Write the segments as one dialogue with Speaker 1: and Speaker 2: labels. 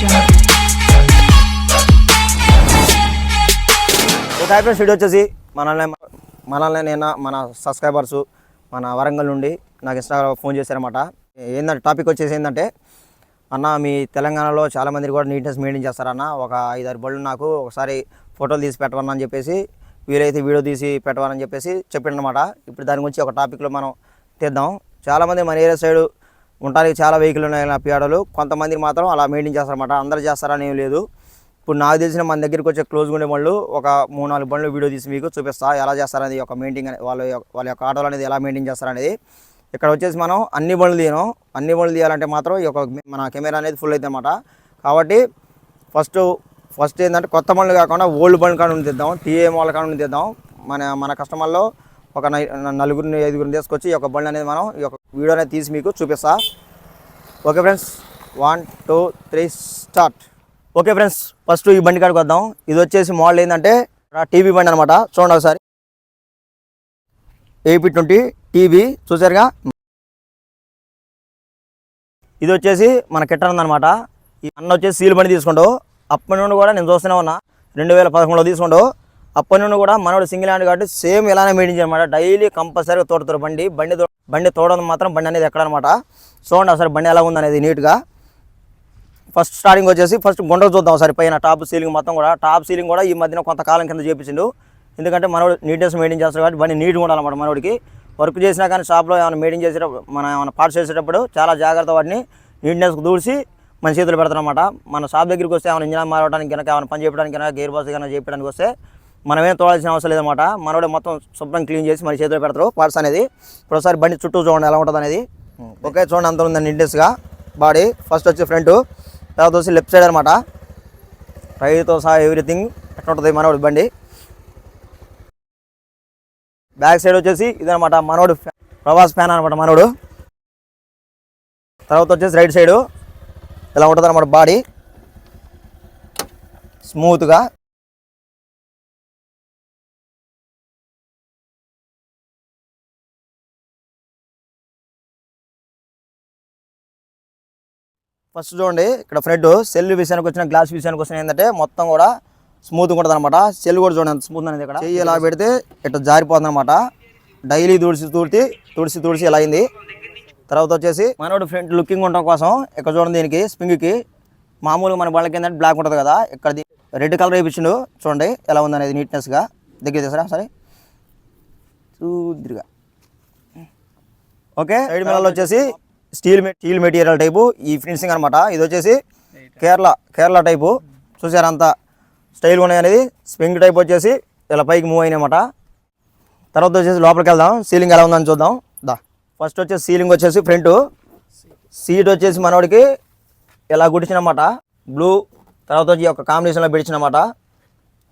Speaker 1: jungle.
Speaker 2: ఒక video వచ్చేసి మనల్ని మనల్ని నేను మన సబ్స్క్రైబర్స్ మన వరంగల్ నుండి నాకు ఇన్స్టాగ్రామ్ ఫోన్ చేశారన్నమాట. ఏంటంటే టాపిక్ వచ్చేసి ఏంటంటే అన్న మీ తెలంగాణలో చాలామంది కూడా నీట్నెస్ మెయింటైన్ చేస్తారన్న ఒక ఐదారు బళ్ళు నాకు ఒకసారి ఫోటోలు తీసి పెట్టవన్నా అని చెప్పేసి వీలైతే వీడియో తీసి పెట్టవాలని చెప్పేసి చెప్పిండనమాట ఇప్పుడు దాని గురించి ఒక టాపిక్లో మనం తీద్దాం. చాలామంది మన ఏరియా సైడ్ ఉండడానికి చాలా వెహికల్ ఉన్నాయి పియాడలు కొంతమంది మాత్రం అలా మెయింటైన్ చేస్తారన్నమాట. అందరు చేస్తారని ఏం లేదు. ఇప్పుడు నాకు తెలిసిన మన దగ్గరికి వచ్చే క్లోజ్ ఉండే వాళ్ళు ఒక మూడు నాలుగు బండ్లు వీడియో తీసి మీకు చూపిస్తా ఎలా చేస్తారనేది ఒక మెయింటైన్ వాళ్ళ యొక్క- వాళ్ళ యొక్క ఆటోలు అనేది ఎలా మెయింటైన్ చేస్తారనేది. ఇక్కడ వచ్చేసి మనం అన్ని బండ్లు తీయను. అన్ని బండ్లు తీయాలంటే మాత్రం ఈ యొక్క మన కెమెరా అనేది ఫుల్ అవుతుంది అనమాట కాబట్టి ఫస్ట్ ఫస్ట్ ఏంటంటే కొత్త బండ్లు కాకుండా ఓల్డ్ బండ్లు కానీ తీద్దాం. టీఏ మోడల్ కానీ తీద్దాం. మన మన కస్టమర్లో ఒక నై- నలుగురిని ఐదుగురిని తీసుకొచ్చి ఈ యొక్క బండ్లు అనేది మనం ఈ యొక్క వీడియో అనేది తీసి మీకు చూపిస్తా. Okay friends one two three start. Okay friends first ఈ బండి కాడికి వద్దాం. ఇది వచ్చేసి మోడల్ ఏంటంటే టీవీ బండి అనమాట చూడండి ఒకసారి. ఏపీ ట్వంటీ టీవీ చూసారుగా? ఇది వచ్చేసి మన కిట్టన్ ఉందనమాట ఈ అన్న వచ్చేసి సీల్ బండి తీసుకుంటూ అప్పటి నుండి కూడా నేను చూస్తూనే ఉన్నా. రెండు వేల పదకొండులో తీసుకుంటూ అప్పటి నుండి కూడా మనోడు సింగిల్ హ్యాండ్ కాబట్టి సేమ్ ఇలానే మెయింటైన్ అనమాట డైలీ కంపల్సరీగా తోడుతారు బండి. బండి బండి తోడడం మాత్రం బండి అనేది ఎక్కడనమాట. చూడండి ఒకసారి బండి ఎలా ఉందనేది నీట్గా. ఫస్ట్ స్టార్టింగ్ వచ్చేసి ఫస్ట్ గుండ్ర చూద్దాం ఒకసారి పైన. టాప్ సీలింగ్ మొత్తం కూడా. టాప్ సీలింగ్ కూడా ఈ మధ్యన కొంతకాలం కింద చేపించిండు. ఎందుకంటే మనోడు నీట్నెస్ మెయింటైన్ చేస్తాడు కాబట్టి బండి నీట్గా ఉండాలన్నమాట మనోడికి. వర్క్ చేసినా కానీ షాప్లో ఏమైనా మెయింటైన్ చేసేటప్పుడు మనం ఏమైనా పార్ట్స్ చేసేటప్పుడు చాలా జాగ్రత్త వాటిని నీట్నెస్ దూసి మన చేతులు పెడతారనమాట మన షాప్ దగ్గరికి వస్తే ఏమైనా ఇంజన్ మారడానికి కనుక ఏమైనా పని చేయడానికి కనుక గేర్ బాక్స్ కనుక చేయడానికి వస్తే మనమేం తోడాల్సిన అవసరం లేదన్నమాట. మనోడే మొత్తం శుభ్రం క్లీన్ చేసి మన చేతిలో పెడతారు పార్ట్స్ అనేది. ఇప్పుడు ఒకసారి బండి చుట్టూ చూడండి ఎలా ఉంటుంది అనేది. ఓకే. చూడండి అంత ఉందండి నీట్నెస్గా బాడీ ఫస్ట్ వచ్చి ఫ్రంట్ తర్వాత వచ్చి లెఫ్ట్ సైడ్ అనమాట రైడ్తో సహా ఎవ్రీథింగ్ ఎట్లా ఉంటుంది మనోడి బండి. బ్యాక్ సైడ్ వచ్చేసి ఇదనమాట మనోడు ఫ్యా- ప్రభాస్ ఫ్యాన్ అనమాట మనోడు. తర్వాత వచ్చేసి రైట్ సైడ్ ఇలా ఉంటుంది అనమాట బాడీ స్మూత్గా ఫస్ట్ చూడండి ఇక్కడ ఫ్రంట్ సెల్ విషయానికి వచ్చిన గ్లాస్ విషయానికి వచ్చిన ఏంటంటే మొత్తం కూడా స్మూత్ ఉంటుంది అనమాట సెల్ కూడా చూడండి స్మూత్ అనేది ఇక్కడ. చెయ్యి ఇలా పెడితే ఇట్లా జారిపోతుంది అనమాట డైలీ తుడిసి తుడిచి తుడిసి తుడిసి ఇలా అయింది. తర్వాత వచ్చేసి మనోడు ఫ్రంట్ లుకింగ్ ఉండడం కోసం ఇక్కడ చూడండి దీనికి స్ప్రింగ్కి మామూలుగా మన బళ్ళకి ఏంటంటే బ్లాక్ ఉంటుంది కదా ఇక్కడ రెడ్ కలర్ వేయించిండు చూడండి ఎలా ఉంది అనేది నీట్నెస్గా దగ్గర తీసారా? సరే చూద్దిరిగా. ఓకే సైడ్ మిల్లర్లు వచ్చేసి స్టీల్ మె- స్టీల్ మెటీరియల్ టైపు ఈ ఫినిషింగ్ అనమాట ఇది వచ్చేసి కేరళ కేరళ టైపు. చూసారా అంత? స్టైల్గా ఉన్నాయి అనేది. స్ప్రింగ్ టైప్ వచ్చేసి ఇలా పైకి మూవ్ అయినాయన్నమాట తర్వాత వచ్చేసి లోపలికి వెళ్దాం. సీలింగ్ ఎలా ఉందని చూద్దాం. దా. ఫస్ట్ వచ్చేసి సీలింగ్ వచ్చేసి ఫ్రంట్. సీట్ వచ్చేసి మనోడికి ఇలా గుడిచినమాట బ్లూ. తర్వాత వచ్చి ఒక కాంబినేషన్లో పెడిచినమాట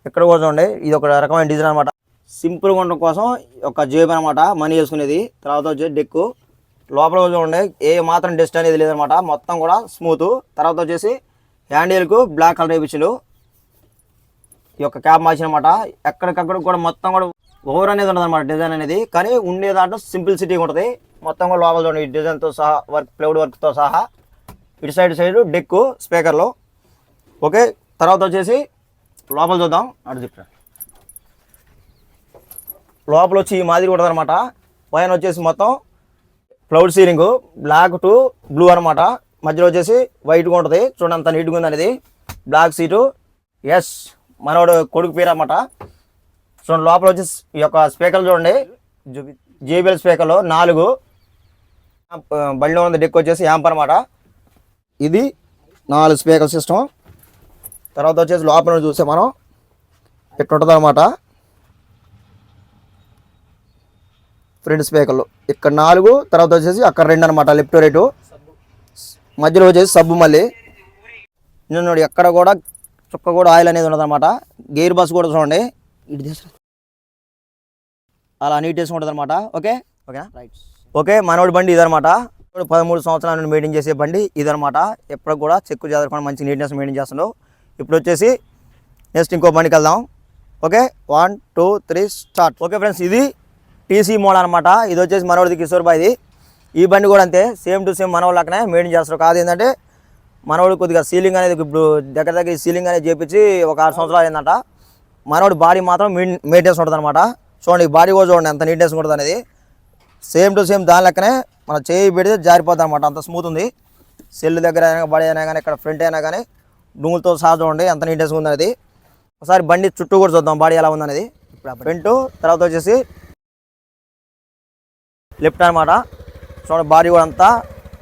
Speaker 2: ఇక్కడ కూడా చూడండి. ఇది ఒక రకమైన డిజైన్ అనమాట సింపుల్గా ఉండడం కోసం ఒక జేబు అనమాట మనీ వేసుకునేది. తర్వాత వచ్చి డెక్కు. లోపల చూడండి ఏ మాత్రం డస్ట్ అనేది లేదనమాట. మొత్తం కూడా స్మూత్ తర్వాత వచ్చేసి హ్యాండిల్కు బ్లాక్ కలర్ వేయించిండు. ఈ యొక్క క్యాప్ మార్చినమాట. ఎక్కడికక్కడ కూడా మొత్తం కూడా ఓవర్ అనేది ఉండదనమాట డిజైన్ అనేది. కానీ ఉండే దాంట్లో సింప్లిసిటీ ఉంటుంది. మొత్తం కూడా లోపల చూడండి ఈ డిజైన్తో సహా వర్క్ ప్లౌడ్ వర్క్తో సహా. ఇటు సైడ్ సైడ్ డెక్కు స్పీకర్లు ఓకే తర్వాత వచ్చేసి లోపల చూద్దాం. అటు చెప్పాను లోపల వచ్చి ఈ మాదిరి ఉంటుంది అనమాట పైన వచ్చేసి మొత్తం cloud ceiling black to blue అనమాట మధ్యలో వచ్చేసి వైట్గా ఉంటుంది. చూడండి అంత నీట్గా ఉంది అనేది బ్లాక్ సీటు. ఎస్ మనోడు కొడుకు పేరు అనమాట చూడండి లోపల వచ్చేసి ఈ యొక్క స్పీకర్లు చూడండి. జేబిఎల్ స్పీకర్లు నాలుగు. ఆ, బండిలో ఉన్న డెక్ వచ్చేసి యాంప్ అనమాట ఇది నాలుగు స్పీకర్ సిస్టమ్. తర్వాత వచ్చేసి లోపల చూస్తే మనం ఇట్లా ఉంటుంది అనమాట ఫ్రంట్ స్పీకర్లు. ఇక్కడ నాలుగు తర్వాత వచ్చేసి అక్కడ రెండు అనమాట లెఫ్ట్ రైట్ మధ్యలో వచ్చేసి సబ్బు మళ్ళీ. నేను ఎక్కడ కూడా చుక్క కూడా ఆయిల్ అనేది ఉండదు అనమాట గేర్ బస్ కూడా చూడండి. ఇటు తీసు. అలా నీట్ ఉంటుంది అనమాట ఓకే? ఓకేనా? రైట్ ఓకే మనోడి బండి ఇదనమాట పదమూడు సంవత్సరాల నుండి మెయింటైన్ చేసే బండి ఇదనమాట ఎప్పుడు కూడా చెక్కు చదవకుండా మంచి నీట్నెస్ మెయింటైన్ చేస్తున్నావు. ఇప్పుడు వచ్చేసి నెక్స్ట్ ఇంకో బండికి వెళ్దాం. Okay? One two three start okay friends ఇది టీసీ మోడ్ అనమాట ఇది వచ్చేసి మనోడిది కిషోర్ బాయ్ది. ఈ బండి కూడా అంతే సేమ్ టు సేమ్ మనోళ్ళకనే మెయింటైన్ చేస్తారు. కాదు ఏంటంటే మనోడు కొద్దిగా సీలింగ్ అనేది ఇప్పుడు దగ్గర దగ్గర ఈ సీలింగ్ అనేది చేపించి ఒక ఆరు సంవత్సరాలు అయిందంట మనోడి బాడీ మాత్రం మెయింటెన్స్ ఉంటుంది అనమాట చూడండి బాడీ కూడా చూడండి ఎంత నీట్నెస్ ఉంటుంది అనేది. సేమ్ టు సేమ్ దాని లెక్కనే మన చేయి పెడితే జారిపోతుంది అనమాట అంత స్మూత్ ఉంది. సెల్ దగ్గర అయినా బాడీ అయినా కానీ ఇక్కడ ఫ్రంట్ అయినా కానీ డుంగులతో సహా చూడండి ఎంత నీట్నెస్గా ఉంది అనేది ఒకసారి బండి చుట్టూ కూడా చూద్దాం బాడీ ఎలా ఉందనేది. ఫ్రంట్ తర్వాత వచ్చేసి లెఫ్ట్ అనమాట చూడండి బాడీ కూడా అంతా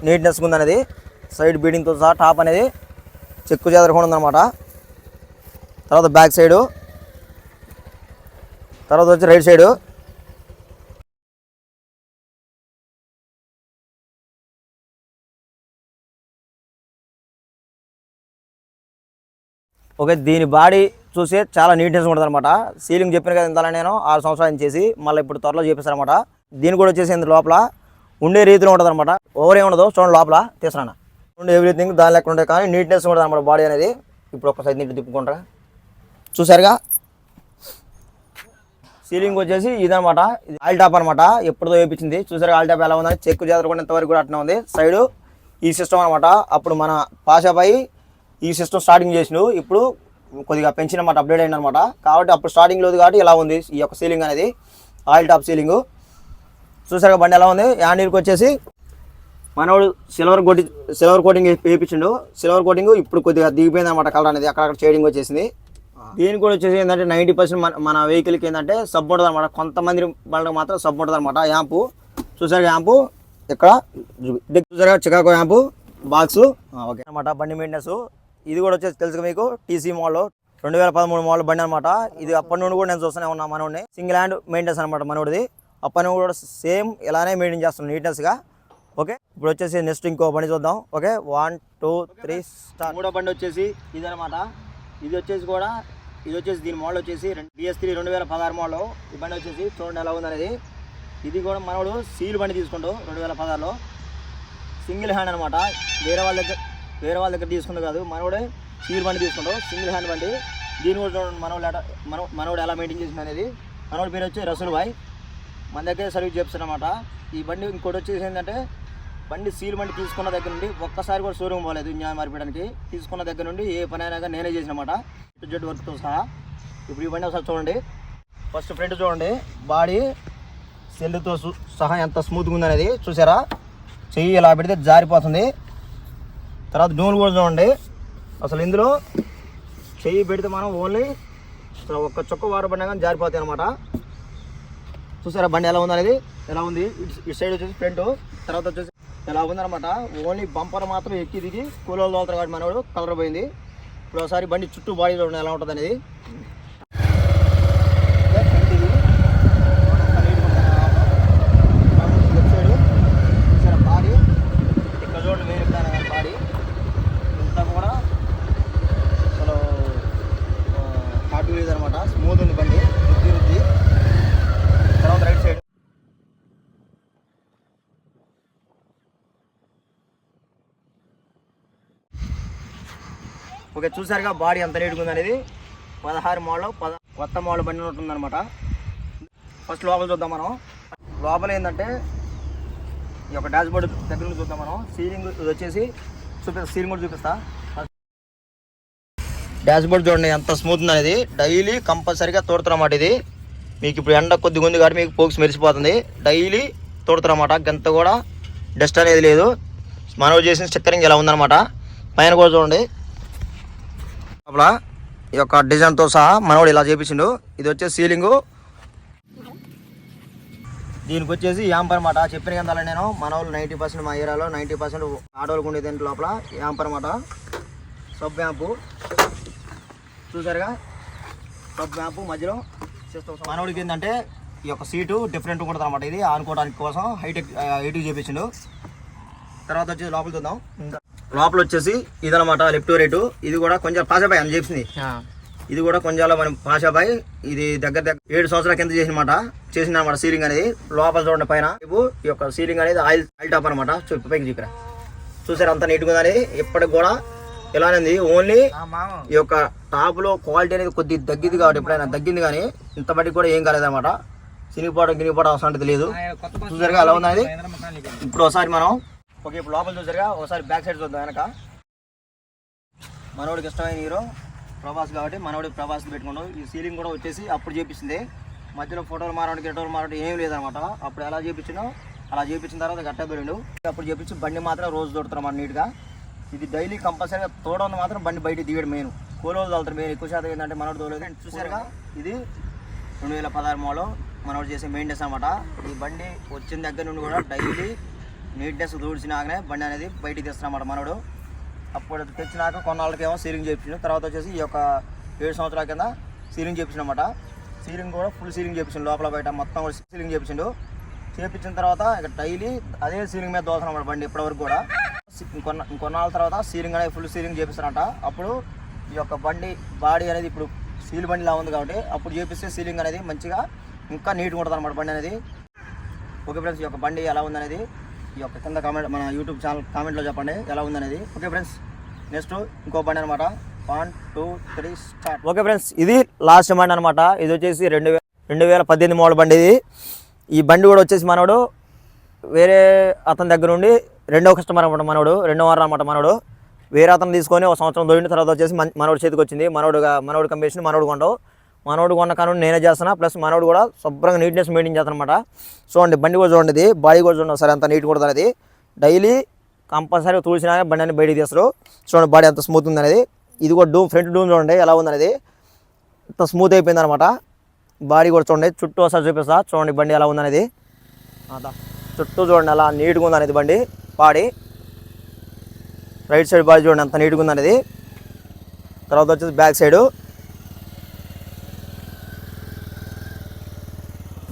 Speaker 2: నీట్నెస్గా ఉంది అనేది సైడ్ బీడింగ్తో సహా టాప్ అనేది చెక్కు చెదరకుండా ఉందన్నమాట. తర్వాత బ్యాక్ సైడు. తర్వాత వచ్చి రైట్ సైడు. ఓకే దీని బాడీ చూసే చాలా నీట్నెస్ ఉంటుంది అనమాట సీలింగ్ చెప్పిన కదా ఇంతలా నేను ఆరు సంవత్సరాలు చేసి మళ్ళీ ఇప్పుడు త్వరలో చేపిస్తారనమాట దీని కూడా వచ్చేసి ఇంత లోపల ఉండే రీతిలో ఉంటుంది అనమాట ఓవర్ ఏముండదు చూడండి లోపల తీసుకురానా ఉండే ఎవ్రీథింగ్ దాని లెక్క ఉంటాయి కానీ నీట్నెస్ ఉంటుంది అనమాట బాడీ అనేది. ఇప్పుడు ఒకసారి నీట్ తిప్పుకుంటారా చూసారుగా? సీలింగ్ వచ్చేసి ఇదనమాట ఇది ఆయిల్ టాప్ అనమాట ఎప్పుడుదో వేయించింది. చూసారు ఆయిల్ టాప్ ఎలా ఉందని? చెక్కు చేదరకుండా ఇంతవరకు కూడా అట్లా ఉంది. సైడ్ ఈ సిస్టమ్ అనమాట అప్పుడు మన పాషాపై ఈ సిస్టమ్ స్టార్టింగ్ చేసిండు. ఇప్పుడు కొద్దిగా పెంచినమాట అప్డేట్ అయింది అనమాట కాబట్టి అప్పుడు స్టార్టింగ్ లేదు కాబట్టి ఇలా ఉంది. ఈ యొక్క సీలింగ్ అనేది ఆయిల్ టాప్ సీలింగ్ చూసారుగా బండి ఎలా ఉంది? యాండీకి వచ్చేసి మనవాడు సిల్వర్ కోటింగ్ సిల్వర్ కోటింగ్ వేయించిండు. సిల్వర్ కోటింగ్ ఇప్పుడు కొద్దిగా దిగిపోయింది అనమాట కలర్ అనేది. అక్కడక్కడ షేడింగ్ వచ్చేసింది. దీనికి కూడా వచ్చేసి ఏంటంటే నైంటీ పర్సెంట్ మన మన వెహికల్కి ఏంటంటే సబ్ ఉంటుంది అనమాట కొంతమంది వాళ్ళకి మాత్రం సబ్ ఉంటుంది అనమాట యాంపు చూసారు యాంపు? ఇక్కడ చూసారుగా చికాగో యాంపు బాక్స్ ఓకే. అనమాట బండి మెయింటెనెన్స్ ఇది కూడా వచ్చేసి తెలుసు మీకు టీసీ మోడల్ రెండు వేల పదమూడు మోడల్ బండి అనమాట ఇది అప్పటి నుండి కూడా నేను చూస్తూనే ఉన్నా మనోడిని. సింగిల్ హ్యాండ్ మెయింటెనెన్స్ అనమాట మనోడిది. ఆ పని కూడా సేమ్ ఇలానే మెయింటైన్ చేస్తున్నాం నీట్నెస్గా. ఓకే? ఇప్పుడు వచ్చేసి నెక్స్ట్ ఇంకో బండి చూద్దాం. Okay? One two three start మూడో బండి వచ్చేసి ఇది అనమాట ఇది వచ్చేసి కూడా ఇది వచ్చేసి దీని మోడల్ వచ్చేసి బిఎస్ త్రీ రెండు వేల పదహారు మోడల్. ఈ బండి వచ్చేసి చూడండి ఎలా ఉందనేది. ఇది కూడా మనవాడు సీల్ బండి తీసుకుంటూ రెండు వేల పదహారులో. సింగిల్ హ్యాండ్ అనమాట వేరే వాళ్ళ దగ్గర వేరే వాళ్ళ దగ్గర తీసుకుంది కాదు. మనవాడే సీల్ బండి తీసుకుంటాం సింగిల్ హ్యాండ్ బండి. దీని కూడా చూడండి మనవాడు ఎలా మన మనోడు ఎలా మెయింటైన్ చేసింది అనేది మనోడి పేరు వచ్చి రసూల్ భాయ్ మన దగ్గర సర్వీస్ చేస్తున్నమాట ఈ బండి ఇంకోటి వచ్చేసి ఏంటంటే బండి సీల్ బండి తీసుకున్న దగ్గర నుండి ఒక్కసారి కూడా షోరూమ్ పోలేదు న్యాయం మార్పడానికి. తీసుకున్న దగ్గర నుండి ఏ పని అయినా నేనే చేసినమాట. జెడ్ వర్క్తో సహా. ఇప్పుడు ఈ బండి ఒకసారి చూడండి. ఫస్ట్ ఫ్రంట్ చూడండి. బాడీ సెల్లుతో సహా ఎంత స్మూత్గా ఉందనేది చూసారా? చెయ్యి ఇలా పెడితే జారిపోతుంది. తర్వాత డోన్ కూడా చూడండి. అసలు ఇందులో చెయ్యి పెడితే మనం ఓన్లీ ఒక్క చుక్క వారు కానీ జారిపోతాయి అనమాట చూసారా బండి ఎలా ఉంది అనేది ఎలా ఉంది? ఇటు ఇటు సైడ్ వచ్చేసి ఫ్రంట్ తర్వాత వచ్చేసి ఎలా ఉందన్నమాట? ఓన్లీ బంపర్ మాత్రం ఎక్కి దిగి కూలలో తోలుతారు కాబట్టి మనవాడు కలర్ పోయింది. ఇప్పుడు ఒకసారి బండి చుట్టూ బాడీలో ఎలా ఉంటుంది అనేది బాడీ ఇక్కడ చూడండి మెయిన్ బాడీ ఇంతా కూడా అసలు హార్ట్ లేదు అనమాట స్మూత్ ఉంది బండి రుద్ది రుద్ది తర్వాత రైట్ సైడ్ ఓకే చూసారుగా బాడీ ఎంత నీట్గా ఉంది అనేది పదహారు మోడల్ పద కొత్త మోడల్ బండి ఉంటుందన్నమాట ఫస్ట్ లోపల చూద్దాం మనం. లోపల ఏంటంటే ఈ యొక్క డాష్ బోర్డ్ దగ్గర నుంచి చూద్దాం మనం. సీలింగ్ ఇది వచ్చేసి చూపిస్తా సీలింగ్ కూడా చూపిస్తా. డాష్ బోర్డ్ చూడండి ఎంత స్మూత్ ఉంది అనేది డైలీ కంపల్సరీగా తోడుతున్నమాట ఇది. మీకు ఇప్పుడు ఎండ కొద్దిగా ఉంది కాబట్టి మీకు పోక్స్ మెరిసిపోతుంది. డైలీ తోడుతున్నమాట. గంత కూడా డస్ట్ అనేది లేదు. మనం చేసిన స్టిక్కరింగ్ ఇలా ఉందన్నమాట. పైన కూడా చూడండి. లోపల ఈ యొక్క డిజైన్తో సహా మనవాడు ఇలా చేపించిండు. ఇది వచ్చేసి సీలింగు. దీనికి వచ్చేసి యాంప్ అనమాట చెప్పిన కదా నేను. మనవాళ్ళు నైంటీ పర్సెంట్ మా ఏరియాలో నైంటీ పర్సెంట్ ఆడవాళ్ళకు ఉండేది దీంట్లో లోపల యాంప్ అనమాట సబ్ యాంపు. చూసారుగా? సబ్ యాంపు మధ్యలో సిస్టమ్ మనవాడికి ఏంటంటే ఈ యొక్క సీటు డిఫరెంట్ ఉంటుంది అనమాట ఇది ఆనుకోవడానికి కోసం హైటెక్ హైటెక్ చేపించిండు. తర్వాత వచ్చేసి లోపల చూద్దాం లోపల వచ్చేసి ఇదనమాట లెఫ్ట్ రైట్ ఇది కూడా కొంచెం పాసాబాయ్ అని చెప్పింది ఇది కూడా కొంచెం మనం పాషాబాయ్ ఇది దగ్గర దగ్గర ఏడు సంవత్సరాల కింద చేసినమాట. చేసిన అనమాట సీలింగ్ అనేది. లోపల చూడండి పైన. ఈ యొక్క సీలింగ్ అనేది ఆయిల్ ఆయిల్ టాప్ అనమాట పైకి చూపిరా. చూసారు అంత నీట్గా ఉంది అనేది ఇప్పటికి కూడా ఇలానే ఉంది. ఓన్లీ ఈ యొక్క టాప్లో క్వాలిటీ అనేది కొద్ది తగ్గింది కాబట్టి ఎప్పుడైనా తగ్గింది కానీ ఇంత బట్టి కూడా ఏం కాలేదన్నమాట. చినిగిపోవడం గినిగిపోవడం అవసరం తెలియదు. చూసారుగా ఎలా ఉంది ఇప్పుడు ఒకసారి మనం ఓకే ఇప్పుడు లోపల చూసారుగా ఒకసారి బ్యాక్ సైడ్ చూద్దాం వెనక. మనోడికి ఇష్టమైన హీరో ప్రభాస్ కాబట్టి మనోడి ప్రభాస్ పెట్టుకున్నాడు. ఈ సీలింగ్ కూడా వచ్చేసి అప్పుడు చేపించింది మధ్యలో ఫోటోలు మారడానికి గిటోలు మారడం ఏం లేదనమాట అప్పుడు ఎలా చేపించినో అలా చేపించిన తర్వాత గట్ట అప్పుడు చేపించి బండి మాత్రం రోజు తోడుతున్నాం నీట్గా ఇది డైలీ కంపల్సరీగా తోడని మాత్రం బండి బయట దిగడం మెయిన్ కూలోలు తోలుతారు మెయిన్ ఎక్కువ శాతం ఏంటంటే మనోడు తోలేదు చూసారుగా ఇది రెండు వేల పదహారు మోడల్ మనోడు చేసే మెయింటెన్స్ అనమాట ఈ బండి వచ్చిన దగ్గర నుండి కూడా డైలీ నీట్నెస్ దూడ్చినాకనే బండి అనేది బయటికి తీస్తున్నమాట మనోడు. అప్పుడు తెచ్చినాక కొన్నాళ్ళకేమో సీలింగ్ చేయించిండు తర్వాత వచ్చేసి ఈ యొక్క ఏడు సంవత్సరాల కింద సీలింగ్ చేయించినమాట సీలింగ్ కూడా ఫుల్ సీలింగ్ చేయించిండు లోపల బయట. మొత్తం కూడా సీలింగ్ చేయించిండు చేయించిన తర్వాత ఇక డైలీ అదే సీలింగ్ మీద దోసనమాట బండి ఇప్పటివరకు కూడా. కొన్న కొన్నాళ్ళ తర్వాత సీలింగ్ అనేది ఫుల్ సీలింగ్ చేపిస్తారంట. అప్పుడు ఈ యొక్క బండి బాడీ అనేది ఇప్పుడు సీల్ బండిలా ఉంది కాబట్టి అప్పుడు చేపిస్తే సీలింగ్ అనేది మంచిగా ఇంకా నీట్గా ఉంటుంది అనమాట బండి అనేది. ఓకే ఫ్రెండ్స్ ఈ యొక్క బండి ఎలా ఉందనేది ఈ యొక్క కింద కామెంట్ మన యూట్యూబ్ ఛానల్ కామెంట్లో చెప్పండి. ఎలా ఉందనేది. ఓకే ఫ్రెండ్స్ నెక్స్ట్ ఇంకో బండి అనమాట one two three start okay friends ఇది లాస్ట్ బండి అనమాట ఇది వచ్చేసి రెండు వేల రెండు వేల పద్దెనిమిది మోడల్ బండి ఇది. ఈ బండి కూడా వచ్చేసి మనోడు వేరే అతని దగ్గర నుండి రెండవ కస్టమర్ అనమాట మనోడు. రెండవ వారం అనమాట మనోడు. వేరే అతను తీసుకొని ఒక సంవత్సరం దొరికిన తర్వాత వచ్చేసి మన- మనోడు చేతికి వచ్చింది. మనోడుగా మనోడు కంపెనీ మనోడు కొండవు మనోడు కొన్న కాను నేనే చేస్తున్నా. ప్లస్ మనోడు కూడా శుభ్రంగా నీట్నెస్ మెయింటైన్ చేస్తాను అనమాట చూడండి బండి కూడా చూడండి ఇది. బాడీ కూడా చూడండి సరే అంత నీట్ కూడా అనేది. డైలీ కంపల్సరీ తుడిచినా బండి అని బయటికి తీస్తారు. చూడండి బాడీ ఎంత స్మూత్ ఉంది అనేది. ఇది కూడా డూమ్ ఫ్రంట్ డూమ్ చూడండి ఎలా ఉందనేది ఇంత స్మూత్ అయిపోయింది అనమాట బాడీ కూడా చూడండి చుట్టూ ఒకసారి చూపిస్తా. చూడండి బండి ఎలా ఉందనేది చుట్టూ చూడండి అలా నీట్గా ఉందనేది బండి బాడీ. రైట్ సైడ్ బాడీ చూడండి అంత నీట్గా ఉందనేది తర్వాత వచ్చేసి బ్యాక్ సైడు.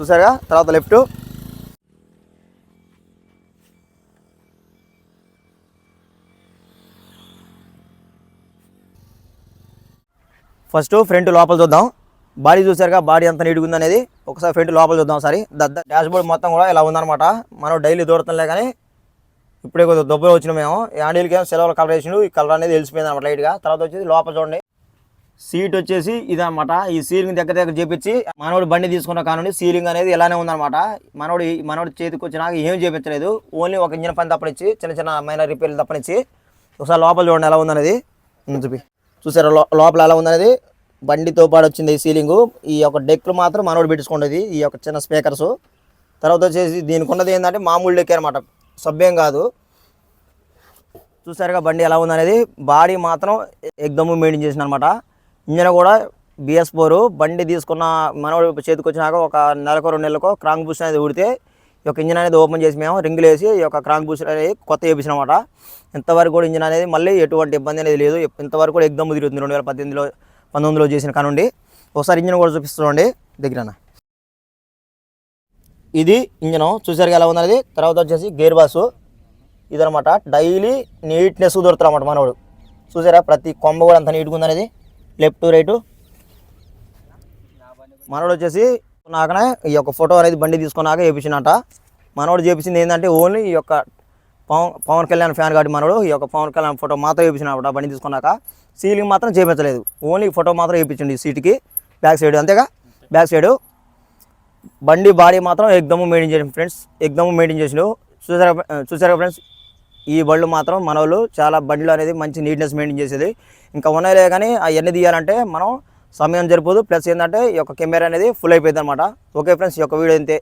Speaker 2: చూసారుగా? తర్వాత లెఫ్ట్. ఫస్ట్ ఫ్రంట్ లోపల చూద్దాం. బాడీ చూసారుగా? బాడీ ఎంత నీట్గా ఉందనేది. ఒకసారి ఫ్రంట్ లోపల చూద్దాం ఒకసారి. డాష్ బోర్డ్ మొత్తం కూడా ఇలా ఉందన్నమాట. మనం డైలీ దూడతంలే కానీ ఇప్పుడే కొద్దిగా దొబ్బలు వచ్చిన మేము. హ్యాండిల్కి ఏమో సెలవులు కలర్ వేసిండు. ఈ కలర్ అనేది తెలిసిపోయింది అనమాట లైట్గా తర్వాత వచ్చేసి లోపల చూడండి. సీట్ వచ్చేసి ఇదనమాట ఈ సీలింగ్ దగ్గర దగ్గర చేపించి మనోడు బండి తీసుకున్న కానుండి సీలింగ్ అనేది ఇలానే ఉందనమాట మనోడు మనోడు చేతికి వచ్చినాక ఏం చేపించలేదు. ఓన్లీ ఒక ఇంజిన్ పని తప్పనిచ్చి చిన్న చిన్న మైనర్ రిపేర్లు తప్పనిచ్చి ఒకసారి లోపల చూడండి ఎలా ఉందనేది. చూపి. చూసారా? లోపల ఎలా ఉందనేది? బండితో పాటు వచ్చింది ఈ సీలింగు. ఈ యొక్క డెక్లు మాత్రం మనోడు పెట్టించుకున్నది ఈ యొక్క చిన్న స్పీకర్స్ తర్వాత వచ్చేసి దీనికి ఉన్నది ఏంటంటే మామూలు డెక్ అనమాట సభ్యం కాదు. చూసారుగా బండి ఎలా ఉందనేది? బాడీ మాత్రం ఎగ్దమ్ మెయింటైన్ చేసిన అనమాట ఇంజన్ కూడా బిఎస్ ఫోరు బండి తీసుకున్న మనవాడు చేతికి వచ్చినాక ఒక నెలకు రెండు నెలలకు క్రాంక్ బూస్ట్ అనేది ఉడితే ఈ యొక్క ఇంజన్ అనేది ఓపెన్ చేసి మేము రింగులు వేసి ఈ యొక్క క్రాంక్ బూస్ట్ అనేది కొత్త చేపించిన అనమాట ఇంతవరకు కూడా ఇంజన్ అనేది మళ్ళీ ఎటువంటి ఇబ్బంది అనేది లేదు. ఇంతవరకు కూడా ఎగ్దమ్ తిరుగుతుంది. రెండు వేల పద్దెనిమిదిలో పంతొమ్మిదిలో చేసిన కానుండి ఒకసారి ఇంజన్ కూడా చూపిస్తుండీ దగ్గరన. ఇది ఇంజను చూసారుగా ఎలా ఉన్నది తర్వాత వచ్చేసి గేర్ బాసు ఇదనమాట డైలీ నీట్నెస్ దొరుకుతారు అనమాట మనవాడు. చూసారా? ప్రతి కొమ్మ కూడా అంత నీట్గా ఉందనేది. Left right. మనోడు వచ్చేసి నాకనే ఈ యొక్క ఫోటో అనేది బండి తీసుకున్నాక చేపించినట. మనోడు చేపించింది ఏంటంటే ఓన్లీ ఈ యొక్క పవన్ పవన్ కళ్యాణ్ ఫ్యాన్ కాబట్టి మనోడు ఈ యొక్క పవన్ కళ్యాణ్ ఫోటో మాత్రం చేపించినప్పుడు బండి తీసుకున్నాక. సీలింగ్ మాత్రం చేపించలేదు. ఓన్లీ ఫోటో మాత్రం వేపించండి సీట్కి. బ్యాక్ సైడ్ అంతేగా? Back side. బండి బాడీ మాత్రం ఎగ్దమ్ మెయింటైన్ చేసిన ఫ్రెండ్స్. ఎగ్దమ్ మెయింటైన్ చేసిండు. చూసారా చూసారా ఫ్రెండ్స్? ఈ బళ్ళు మాత్రం మన వాళ్ళు చాలా బండ్లు అనేది మంచి నీట్నెస్ మెయింటైన్ చేసేది. ఇంకా ఉన్నాయిలే కానీ అవన్నీ తీయాలంటే మనం సమయం జరిపోదు ప్లస్ ఏంటంటే ఈ యొక్క కెమెరా అనేది ఫుల్ అయిపోయింది అనమాట ఓకే ఫ్రెండ్స్ ఈ యొక్క వీడియో అంతే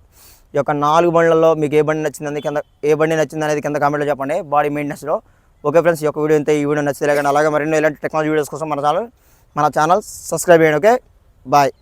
Speaker 2: ఈ యొక్క నాలుగు బండ్లలో మీకు ఏ బండి నచ్చింది కింద ఏ బండి నచ్చింది అనేది కింద కామెంట్లో చెప్పండి. బాడీ మెయింటెనెన్స్లో. ఓకే ఫ్రెండ్స్ ఈ యొక్క వీడియో అంతే ఈ వీడియో నచ్చితే కానీ అలాగే మరెన్నో ఇలాంటి టెక్నాలజీ వీడియోస్ కోసం మన ఛానల్ మన ఛానల్ సబ్స్క్రైబ్ చేయండి. Okay bye.